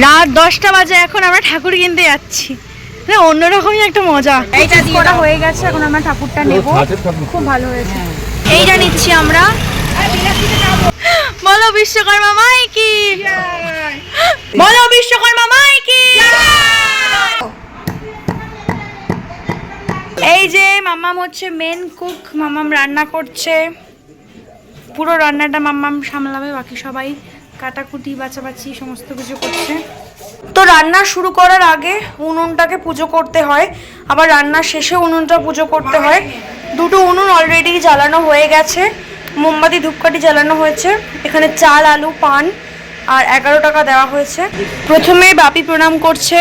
রাত দশটা বাজে এখন আমরা ঠাকুর কিনতে যাচ্ছি। মানে অন্যরকমই একটা মজা। এইটা করা হয়ে গেছে এখন আমরা ঠাকুরটা নেব। খুব ভালো হয়েছে। এইটা নিচ্ছি আমরা। বলো বিশ্বকর্মা মাই কি বলো বিশ্বকর্মা মাই কি এই যে মাম্মাম হচ্ছে মেন কুক মাম্মাম রান্না করছে। পুরো রান্নাটা মাম্মাম সামলাবে বাকি সবাই। কাটাকুটি বাছাবাছি সমস্ত কিছু করছে। তো রান্না শুরু করার আগে উনুনটাকে পুজো করতে হয়। আবার রান্না শেষে উনুনটা পুজো করতে হয়। দুটো উনুন অলরেডি জ্বালানো হয়ে গেছে। মোমবাতি ধূপকাঠি জ্বালানো হয়েছে। এখানে চাল আলু পান আর এগারো টাকা দেওয়া হয়েছে। প্রথমে বাপি প্রণাম করছে।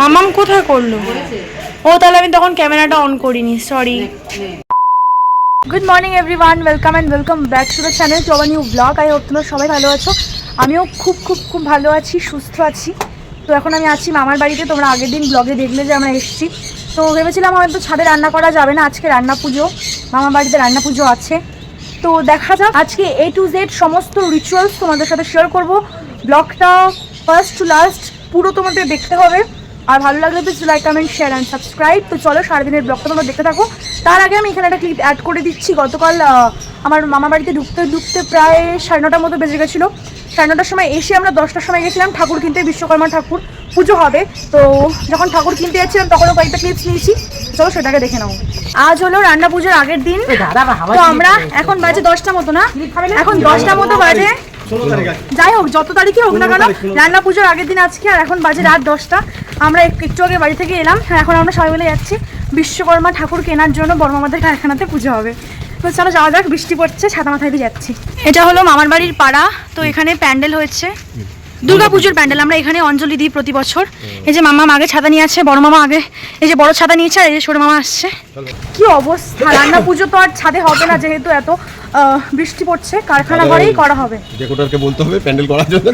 মামাম কোথায় করল? ও তাহলে আমি তখন ক্যামেরাটা অন করিনি sorry good morning everyone welcome and welcome back to the channel our new blog I hope তোমরা সবাই ভালো আছো। আমিও খুব খুব খুব ভালো আছি, সুস্থ আছি। তো এখন আমি আছি মামার বাড়িতে। তোমরা আগের দিন ব্লগে দেখলে যে আমরা এসেছি। তো ভেবেছিলাম হয়তো ছাদে রান্না করা যাবে না। আজকে রান্না পুজো। মামার বাড়িতে রান্না পুজো আছে। তো দেখা যাক আজকে এ টু জেড সমস্ত রিচুয়ালস তোমাদের সাথে শেয়ার করব। ব্লগটা ফার্স্ট টু লাস্ট পুরো তোমাদের দেখতে হবে। আর ভালো লাগলে please like comment share and subscribe তো চলো সারাদিনের ব্লগটা তোমরা দেখতে থাকো। তার আগে আমি এখানে একটা ক্লিপ অ্যাড করে দিচ্ছি। গতকাল আমার মামা বাড়িতে ঢুকতে ঢুকতে প্রায় সাড়ে নটার মতো বেজে গেছিল। সাড়ে নটার সময় এসে আমরা দশটার সময় গেছিলাম ঠাকুর কিনতে। বিশ্বকর্মা ঠাকুর পুজো হবে। তো যখন ঠাকুর কিনতে যাচ্ছিলাম তখনও কয়েকটা ক্লিপস নিয়েছি। চলো সেটাকে দেখে নেব আজ হলো রান্না পুজোর আগের দিন। তো আমরা এখন বাজে দশটা মতো না? এখন দশটা মতো বাজে। যাই হোক যত তারিখে হোক না কেন রান্না পুজোর আগের দিন আজকে আর এখন বাজে রাত দশটা। আমরা একটু আগে বাড়ি থেকে এলাম। হ্যাঁ, এখন আমরা সবাই মিলে যাচ্ছি। বিশ্বকর্মা ঠাকুর কেনার জন্য বড় মামাদের কারখানাতে পুজো হবে। তো চলো যাওয়া যাক বৃষ্টি পড়ছে ছাতা মাথায় দিয়ে যাচ্ছি। এটা হলো মামার বাড়ির পাড়া তো এখানে প্যান্ডেল হয়েছে। দুর্গা পুজোর প্যান্ডেল আমরা এখানে অঞ্জলি দিই প্রতি বছর। এই যে মামা আগে ছাতা নিয়ে আছে বড় মামা আগে। এই যে বড় ছাতা নিয়েছে আর এই যে ছোট মামা আসছে। কি অবস্থা? রান্না পুজো তো আর ছাদে হবে না যেহেতু এত বৃষ্টি পড়ছে। কারখানা ঘরেই করা হবে। ডেকোটারকে বলতে হবে প্যান্ডেল করার জন্য।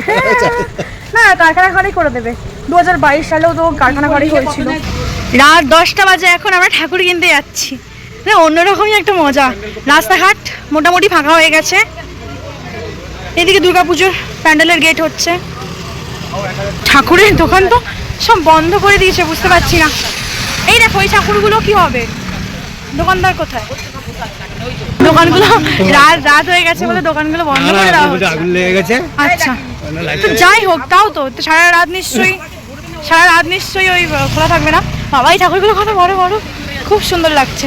না কারখানা ঘরেই করে দেবে। দু হাজার বাইশ সালেও তো কারখানা ঘরেই হয়েছিল। রাত দশটা বাজে এখন আমরা ঠাকুর কিনতে যাচ্ছি। না অন্যরকমই একটা মজা। রাস্তাঘাট মোটামুটি ফাঁকা হয়ে গেছে। এদিকে দুর্গাপুজোর প্যান্ডেলের গেট হচ্ছে। ঠাকুরের দোকান তো সব বন্ধ করে দিয়েছে বুঝতে পারছি না। এই দেখো ওই ঠাকুরগুলো কি হবে? দোকানদার কোথায়? দোকানগুলো রাত রাত হয়ে গেছে বলে দোকানগুলো বন্ধ করে দেওয়া হচ্ছে আগুন লেগে গেছে। আচ্ছা যাই হোক তাও তো তো সারা রাত নিশ্চয়ই সারা রাত নিশ্চয়ই ওই খোলা থাকবে না। বাবা এই ঠাকুরগুলো কত বড় বড়। খুব সুন্দর লাগছে।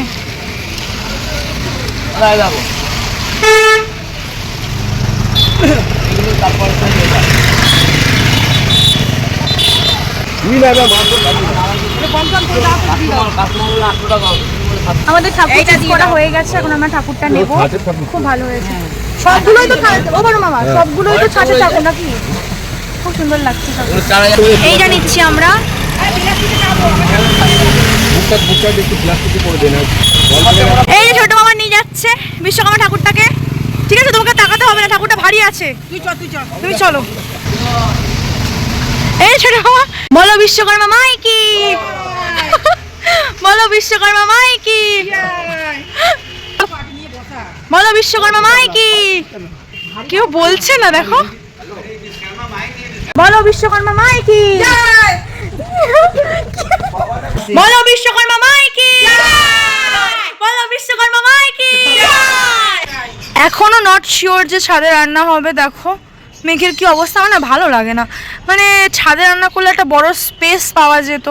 আমাদের ঠাকুর করা হয়ে গেছে এখন আমরা ঠাকুরটা নেব। খুব ভালো হয়েছে। সবগুলোই তো ও বড় মামা সবগুলোই তো ছাঁচে ঠাকুর নাকি? সুন্দর লাগছে ঠাকুর। এইটা নিচ্ছি আমরা। বুকটা বুকটা একটু প্লাস্টিকে করে দেন এই যে ছোট মামা নিয়ে যাচ্ছে বিশ্বকর্মা ঠাকুরটাকে। ঠিক আছে তোমাকে তাকাতে হবে না ঠাকুরটা ভারী আছে। তুমি চলো। এই ছোট মামা বলো বিশ্বকর্মা মাই কি বলো বিশ্বকর্মা মাই কি বলো বিশ্বকর্মা মাই কি কেউ বলছে না দেখো। বলো বিশ্বকর্মা মাই কি বলো বিশ্বকর্মা মাই কি বলো বিশ্বকর্মা মাই কি এখনও নট শিওর যে ছাদে রান্না হবে, দেখো। মেঘের কি অবস্থা, আমার না ভালো লাগে না। মানে ছাদে রান্না করলে একটা বড় স্পেস পাওয়া যেত।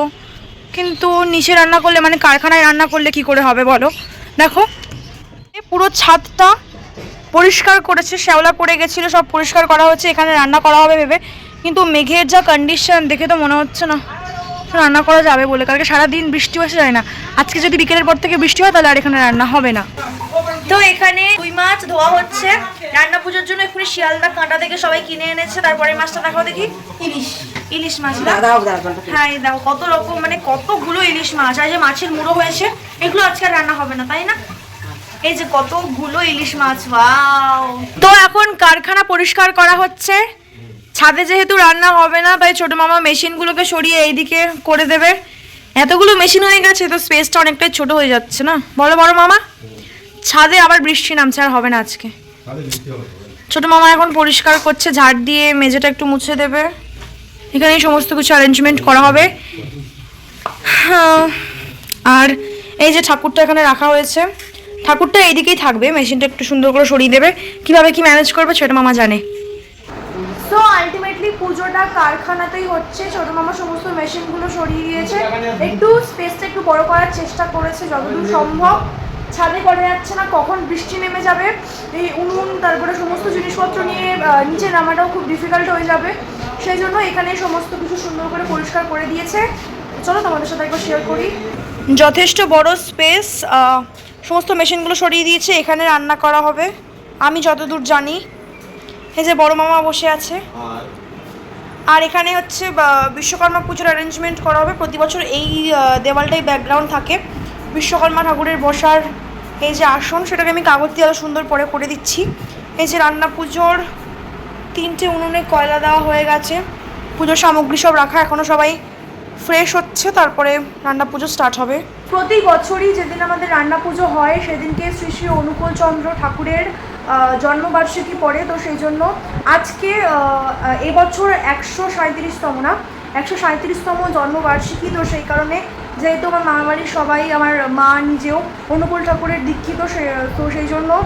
কিন্তু নিচে রান্না করলে মানে কারখানায় রান্না করলে কি করে হবে বলো? দেখো। পুরো ছাদটা পরিষ্কার করেছে, শ্যাওলা পড়ে গেছিল, সব পরিষ্কার করা হচ্ছে, এখানে রান্না করা হবে ভেবে। কিন্তু মেঘের যা কন্ডিশন দেখে তো মনে হচ্ছে না। রান্না করা যাবে বলে। কালকে সারাদিন বৃষ্টি আসে যায় না। আজকে যদি বিকেলের পর থেকে বৃষ্টি হয় তাহলে আর এখানে রান্না হবে না। তো এখানে রুই মাছ ধোয়া হচ্ছে। রান্না পুজোর জন্য এখানে শিয়ালদা কাঁটা থেকে সবাই কিনে এনেছে। তারপরে মাছটা দেখাও দেখি। ইলিশ। ইলিশ মাছ হ্যাঁ দেখো কত রকম মানে কতগুলো ইলিশ মাছ। আর যে মাছের মুড়ো হয়েছে এগুলো আজকে রান্না হবে না তাই না? এই যে কতগুলো ইলিশ মাছ ওয়াও। তো এখন কারখানা পরিষ্কার করা হচ্ছে। ছাদে যেহেতু রান্না হবে না তাই ছোট মামা মেশিনগুলোকে সরিয়ে এইদিকে করে দেবে। এতগুলো মেশিন হয়ে গেছে তো স্পেসটা অনেকটাই ছোট হয়ে যাচ্ছে না? বলো বড় মামা। ছাদে আবার বৃষ্টি নামছে আর হবে না আজকে। ছোট মামা এখন পরিষ্কার করছে ঝাড় দিয়ে মেঝেটা একটু মুছে দেবে। এখানেই সমস্ত কিছু অ্যারেঞ্জমেন্ট করা হবে। হ্যাঁ, আর এই যে ঠাকুরটা এখানে রাখা হয়েছে ঠাকুরটা এইদিকেই থাকবে মেশিনটা একটু সুন্দর করে সরিয়ে দেবে। কীভাবে কি ম্যানেজ করবে ছোট মামা জানে। সো আলটিমেটলি পুজোটা কারখানাতেই হচ্ছে। ছোট মামা সমস্ত মেশিনগুলো সরিয়ে দিয়েছে। একটু স্পেসটা একটু বড় করার চেষ্টা করেছে যতদূর সম্ভব। ছাদে করা যাচ্ছে না, কখন বৃষ্টি নেমে যাবে, এই উনুন, তারপরে সমস্ত জিনিসপত্র নিয়ে নিচে নামাটাও খুব ডিফিকাল্ট হয়ে যাবে। সেই জন্য এখানে সমস্ত কিছু সুন্দর করে পরিষ্কার করে দিয়েছে। চলো তোমাদের সাথে একবার শেয়ার করি। যথেষ্ট বড় স্পেস সমস্ত মেশিনগুলো সরিয়ে দিয়েছে। এখানে রান্না করা হবে। আমি যতদূর জানি এই যে বড় মামা বসে আছে। আর? এখানে হচ্ছে বিশ্বকর্মা পুজোর অ্যারেঞ্জমেন্ট করা হবে। প্রতি বছর এই দেওয়ালটাই ব্যাকগ্রাউন্ড থাকে। বিশ্বকর্মা ঠাকুরের বসার এই যে আসন সেটাকে আমি কাগজ দিয়ে আরও সুন্দর করে করে দিচ্ছি। এই যে রান্না পুজোর তিনটে উনুনে কয়লা দেওয়া হয়ে গেছে। পুজোর সামগ্রী সব রাখা এখনও সবাই ফ্রেশ হচ্ছে। তারপরে রান্না পুজো স্টার্ট হবে। প্রতি বছরই যেদিন আমাদের রান্না পুজো হয় সেদিনকে শ্রী শ্রী অনুকূল চন্দ্র ঠাকুরের জন্মবার্ষিকী পড়ে, তো সেই জন্য আজকে এবছর একশো সাঁত্রিশতম না, একশো সাঁত্রিশতম জন্মবার্ষিকী, তো সেই কারণে যেহেতু আমার মামাবাড়ির সবাই আমার মা নিজেও অনুকূল ঠাকুরের দীক্ষিত, সে- তো সেই জন্য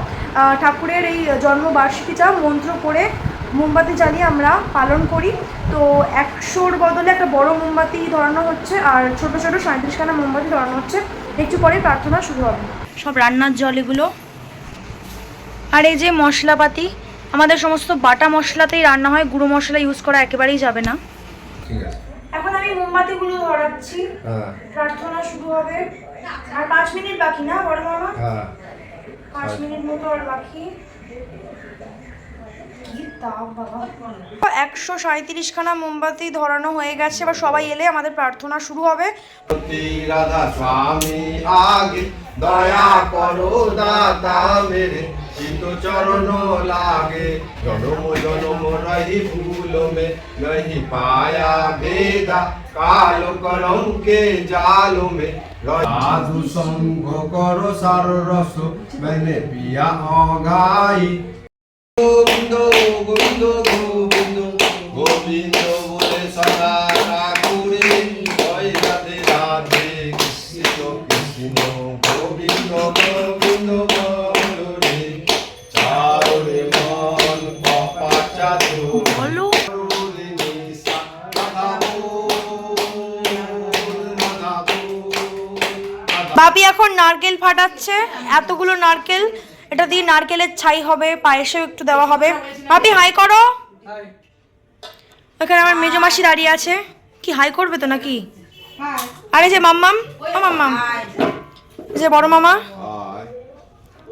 ঠাকুরের এই জন্মবার্ষিকীটা মন্ত্র করে মোমবাতি জ্বালিয়ে আমরা পালন করি। তো একশোর বদলে একটা বড় মোমবাতি ধরানো হচ্ছে, আর ছোট ছোট সাঁত্রিশখানা মোমবাতি ধরানো হচ্ছে। একটু পরে প্রার্থনা শুরু হবে। সব রান্নার জল এগুলো আর এই যে মশলাপাতি আমাদের সমস্ত বাটা মশলাতেই রান্না হয় গুঁড়ো মশলা ইউজ করা একেবারেই যাবে না। এখন আমি মোমবাতি মোমবাতিগুলো ধরাচ্ছি। হ্যাঁ। প্রার্থনা শুরু হবে। আর পাঁচ মিনিট বাকি না বড় মামা? হ্যাঁ। পাঁচ মিনিট মতো আর বাকি। একশো সাঁত্রিশ খানা মোমবাতি ধরানো হয়ে গেছে এবার সবাই এলে আমাদের প্রার্থনা শুরু হবে। রাধা স্বামী আগে দয়া করো দাতা মেরে। চিত চরণ লাগে। জনম জনম রহি ভুল মে नहीं পায়া বেদা কাল কলঙ্কে জাল মে। সাধু সঙ্গ কর সার রস মানে পিয়া অগাই। গোবিন্দ গোবিন্দ ফাটাচ্ছে এতগুলো নারকেল এটা দিয়ে নারকেলের ছাই হবে পায়েসেও একটু দেওয়া হবে। বাপি হাই করো। এখানে আমার মেজো মাসি দাঁড়িয়ে আছে। কি হাই করবে তো নাকি? আরে যে মাম্মাম ও মাম্মাম। যে বড় মামা।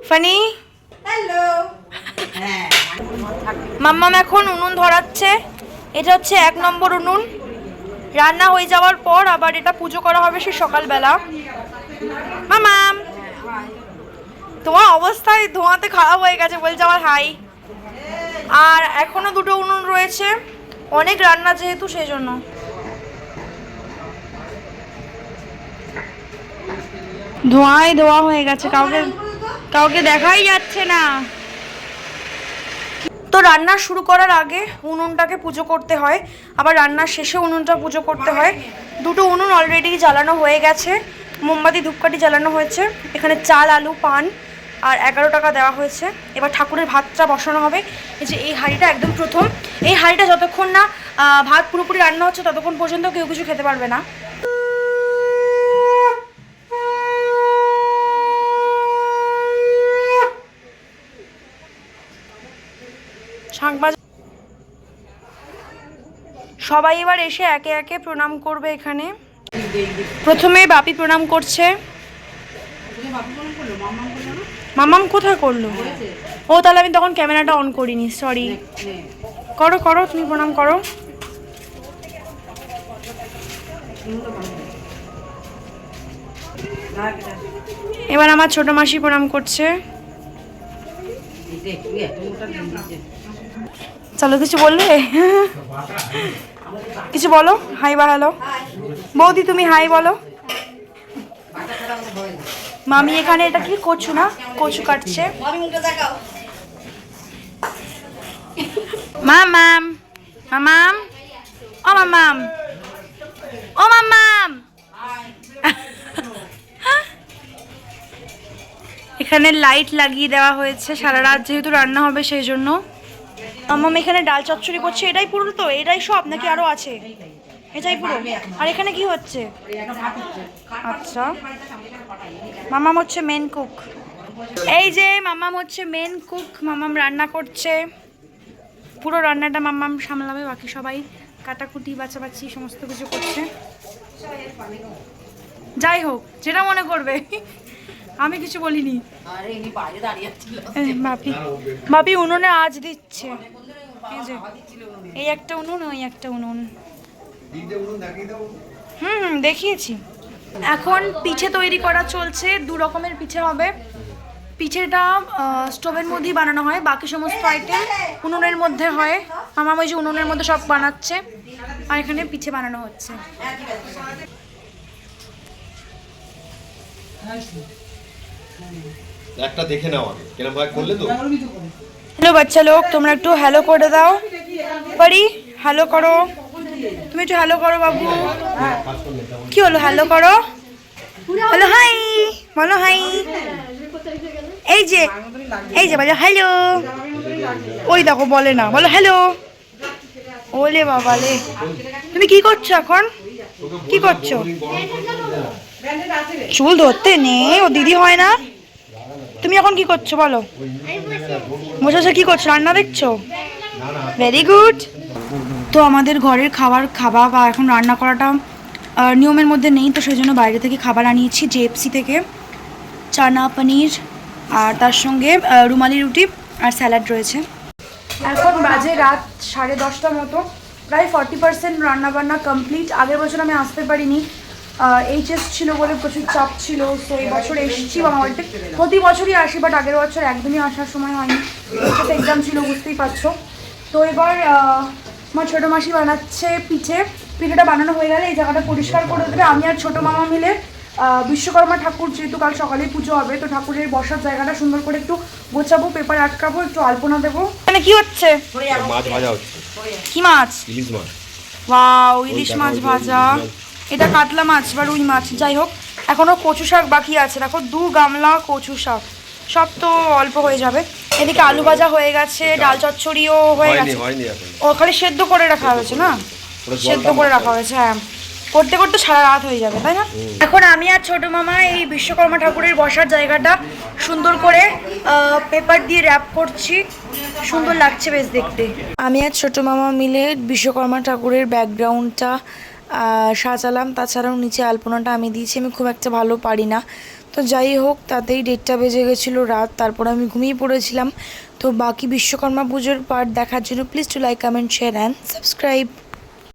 ফানি। মাম্মাম এখন উনুন ধরাচ্ছে। এটা হচ্ছে এক নম্বর উনুন। রান্না হয়ে যাওয়ার পর আবার এটা পুজো করা হবে সে সকালবেলা। মামাম তোমার অবস্থায় ধোঁয়াতে খারাপ হয়ে গেছে বলছে আমার হাই। আর এখনও দুটো উনুন রয়েছে, অনেক রান্না যেহেতু সেই জন্য ধোঁয়ায় ধোয়া হয়ে গেছে, কাউকে কাউকে দেখাই যাচ্ছে না। তো রান্না শুরু করার আগে উনুনটাকে পুজো করতে হয়, আবার রান্নার শেষে উনুনটা পুজো করতে হয়। দুটো উনুন অলরেডি জ্বালানো হয়ে গেছে, মোমবাতি ধূপকাঠি জ্বালানো হয়েছে, এখানে চাল, আলু, পান আর এগারো টাকা দেওয়া হয়েছে। এবার ঠাকুরের ভাতটা বসানো হবে। এই যে এই হাঁড়িটা একদম প্রথম। এই হাঁড়িটা যতক্ষণ না ভাত পুরোপুরি রান্না হচ্ছে, ততক্ষণ পর্যন্ত কেউ কিছু খেতে পারবে না। সবাই এবার এসে একে একে প্রণাম করবে এখানে। প্রথমে বাপি প্রণাম করছে। মামাম কোথায় করল? ও তাহলে আমি তখন ক্যামেরাটা অন করিনি সরি করো করো তুমি প্রণাম করো। এবার আমার ছোট মাসি প্রণাম করছে। চলো কিছু বললে? কিছু বলো? হাই বা হ্যালো বৌদি তুমি হাই বলো? মামি এখানে এটা কি কচু না? কচু কাটছে। মামাম মামাম ও মামাম ও মামাম এখানে লাইট লাগিয়ে দেওয়া হয়েছে। সারা রাত যেহেতু রান্না হবে সেই জন্য। মামাম এখানে ডাল চচ্চড়ি করছে। এটাই পুরো তো? এটাই সব? নাকি আরও আছে? এটাই পুরো? আর এখানে কি হচ্ছে? আচ্ছা। মামাম হচ্ছে মেন কুক এই যে মামাম হচ্ছে মেন কুক মামাম রান্না করছে। পুরো রান্নাটা মাম্মাম সামলাবে বাকি সবাই কাটাকুটি বাছাবাছি সমস্ত কিছু করছে। যাই হোক যেটা মনে করবে আমি কিছু বলিনি। বাপি বাপি উনুনে আজ দিচ্ছে। এই একটা উনুন ওই একটা উনুন। হুম হুম দেখিয়েছি। এখন পিঠে তৈরি করা চলছে দু রকমের পিঠে হবে। পিঠেটা স্টোভের মধ্যেই বানানো হয় বাকি সমস্ত আইটেম উনুনের মধ্যে হয়। আমার ওই যে উনুনের মধ্যে সব বানাচ্ছে আর এখানে পিঠে বানানো হচ্ছে। একটা দেখে নাও কিরম ভাবে করলে তো? হ্যালো বাচ্চা লোক তোমরা একটু হ্যালো করে দাও। পারি হ্যালো করো। তুমি একটু হ্যালো করো বাবু। কি হলো? হ্যালো করো। হ্যালো হাই বলো হাই এই যে এই যে বলো হ্যালো ওই দেখো, বলে না, বলো হ্যালো ওলে বাবা লে। তুমি কি করছ এখন? কি করছ? চুল ধরতে নেই, ও দিদি হয় না। তুমি এখন কি করছ বলো? বসে বসে কি করছ? রান্না দেখছ? ভেরি গুড তো আমাদের ঘরের খাবার, খাওয়া বা এখন রান্না করাটা নিয়মের মধ্যে নেই, তো সেই জন্য বাইরে থেকে খাবার আনিয়েছি জেএফসি থেকে। চানা, পনির আর তার সঙ্গে রুমালি রুটি আর স্যালাড রয়েছে। এখন বাজে রাত সাড়ে দশটা মতো। প্রায় ফর্টি পার্সেন্ট রান্নাবান্না কমপ্লিট আগের বছর আমি আসতে পারিনি। এইচএস ছিল বলে প্রচুর চাপ ছিল তো এই বছর এসেছি বাড়িতে প্রতি বছরই আসি বাট আগের বছর একদমই আসার সময় হয়নি। এক্সাম ছিল, বুঝতেই পারছ। তো এবার আমার ছোটো মাসি বানাচ্ছে পিঠে। পিঠেটা বানানো হয়ে গেলে এই জায়গাটা পরিষ্কার করে দেবে। আমি আর ছোটো মামা মিলে বিশ্বকর্মা ঠাকুর যেহেতু কাল সকালেই পুজো হবে তো ঠাকুরের বসার জায়গাটা সুন্দর করে একটু গোছাবো পেপার আটকাবো একটু আলপনা দেবো। এখানে কি হচ্ছে? মাছ ভাজা হচ্ছে। কি মাছ? ইলিশ মাছ। ওয়াও ইলিশ মাছ ভাজা। এটা কাতলা মাছ বা রুই মাছ যাই হোক। এখনও কচু শাক বাকি আছে। দেখো দু গামলা কচু শাক। সব তো অল্প হয়ে যাবে। এদিকে আলু ভাজা হয়ে গেছে ডাল চচ্চড়িও হয়ে গেছে। ও খালি সেদ্ধ করে রাখা হয়েছে না? সেদ্ধ করে রাখা হয়েছে হ্যাঁ। করতে করতে সারা রাত হয়ে যাবে তাই না? এখন আমি আর ছোট মামা এই বিশ্বকর্মা ঠাকুরের বসার জায়গাটা সুন্দর করে পেপার দিয়ে র্যাপ করছি। সুন্দর লাগছে বেশ দেখতে। আমি আর ছোট মামা মিলে বিশ্বকর্মা ঠাকুরের ব্যাকগ্রাউন্ডটা সাজালাম। তাছাড়াও নিচে আলপনাটা আমি দিয়েছি। আমি খুব একটা ভালো পারি না। তো যাই হোক, তাতেই ডেটটা বেজে গেছিল রাত, তারপর আমি ঘুমিয়ে পড়েছিলাম। তো বাকি বিশ্বকর্মা পুজোর পার্ট দেখার জন্য please do like comment share and subscribe